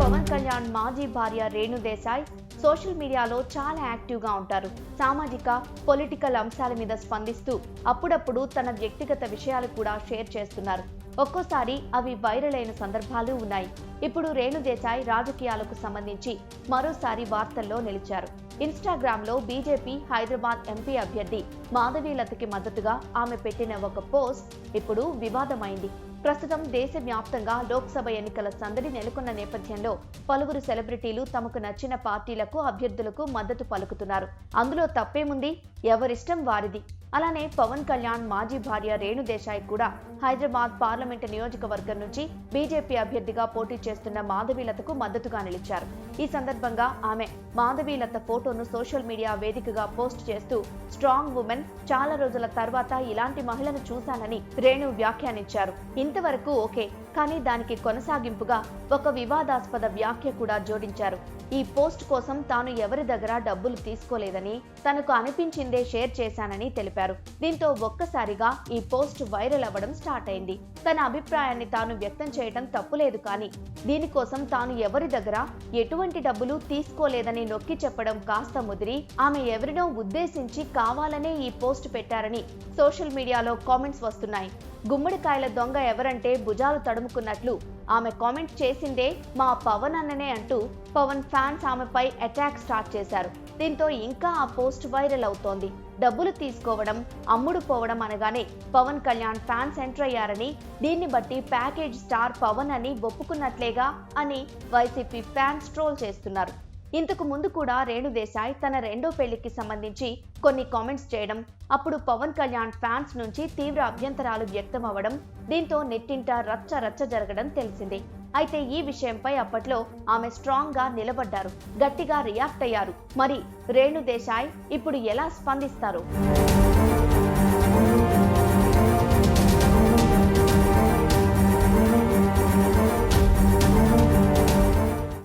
పవన్ కళ్యాణ్ మాజీ భార్య రేణు దేశాయ్ సోషల్ మీడియాలో చాలా యాక్టివ్గా ఉంటారు. సామాజిక పొలిటికల్ అంశాల మీద స్పందిస్తూ అప్పుడప్పుడు తన వ్యక్తిగత విషయాలు కూడా షేర్ చేస్తున్నారు. ఒక్కోసారి అవి వైరల్ అయిన సందర్భాలు ఉన్నాయి. ఇప్పుడు రేణు దేశాయ్ రాజకీయాలకు సంబంధించి మరోసారి వార్తల్లో నిలిచారు. ఇన్స్టాగ్రామ్లో బీజేపీ హైదరాబాద్ ఎంపీ అభ్యర్థి మాధవీలతకి మద్దతుగా ఆమె పెట్టిన ఒక పోస్ట్ ఇప్పుడు వివాదమైంది. ప్రస్తుతం దేశవ్యాప్తంగా లోక్సభ ఎన్నికల సందడి నెలకొన్న నేపథ్యంలో పలువురు సెలబ్రిటీలు తమకు నచ్చిన పార్టీలకు అభ్యర్థులకు మద్దతు పలుకుతున్నారు. అందులో తప్పేముంది? ఎవరిష్టం వారిది? అలానే పవన్ కళ్యాణ్ మాజీ భార్య రేణు దేశాయ్ కూడా హైదరాబాద్ పార్లమెంటు నియోజకవర్గం నుంచి బీజేపీ అభ్యర్థిగా పోటీ చేస్తున్న మాధవీలతకు మద్దతుగా నిలిచారు. ఈ సందర్భంగా ఆమె మాధవీలత ఫోటోను సోషల్ మీడియా వేదికగా పోస్ట్ చేస్తూ స్ట్రాంగ్ ఉమెన్ చాలా రోజుల తర్వాత ఇలాంటి మహిళను చూశానని రేణు వ్యాఖ్యానించారు. ఇంతవరకు ఓకే కానీ దానికి కొనసాగింపుగా ఒక వివాదాస్పద వ్యాఖ్య కూడా జోడించారు. ఈ పోస్ట్ కోసం తాను ఎవరి దగ్గర డబ్బులు తీసుకోలేదని తనకు అనిపించిందే షేర్ చేశానని తెలిపారు. దీంతో ఒక్కసారిగా ఈ పోస్ట్ వైరల్ అవ్వడం స్టార్ట్ అయింది. తన అభిప్రాయాన్ని తాను వ్యక్తం చేయడం తప్పులేదు కానీ దీనికోసం తాను ఎవరి దగ్గర ఎటువంటి డబ్బులు తీసుకోలేదని నొక్కి చెప్పడం కాస్త ముదిరి ఆమె ఎవరినో ఉద్దేశించి కావాలనే ఈ పోస్ట్ పెట్టారని సోషల్ మీడియాలో కామెంట్స్ వస్తున్నాయి. గుమ్మడికాయల దొంగ ఎవరంటే భుజాలు తడుముకున్నట్లు ఆమె కామెంట్ చేసిందే మా పవన్ అన్ననే అంటూ పవన్ ఫ్యాన్స్ ఆమెపై అటాక్ స్టార్ట్ చేశారు. దీంతో ఇంకా ఆ పోస్ట్ వైరల్ అవుతోంది. డబ్బులు తీసుకోవడం అమ్ముడు పోవడం అనగానే పవన్ కళ్యాణ్ ఫ్యాన్స్ ఎంటర్ అయ్యారని దీన్ని బట్టి ప్యాకేజ్ స్టార్ పవన్ అని ఒప్పుకున్నట్లేగా అని వైసీపీ ఫ్యాన్స్ ట్రోల్ చేస్తున్నారు. ఇంతకు ముందు కూడా రేణు దేశాయ్ తన రెండో పెళ్ళికి సంబంధించి కొన్ని కామెంట్స్ చేయడం అప్పుడు పవన్ కళ్యాణ్ ఫ్యాన్స్ నుంచి తీవ్ర అభ్యంతరాలు వ్యక్తం అవ్వడం దీంతో నెట్టింట రచ్చ రచ్చ జరగడం తెలిసిందే. అయితే ఈ విషయంపై అప్పట్లో ఆమె స్ట్రాంగ్గా నిలబడ్డారు గట్టిగా రియాక్ట్ అయ్యారు. మరి రేణు దేశాయ్ ఇప్పుడు ఎలా స్పందిస్తారు?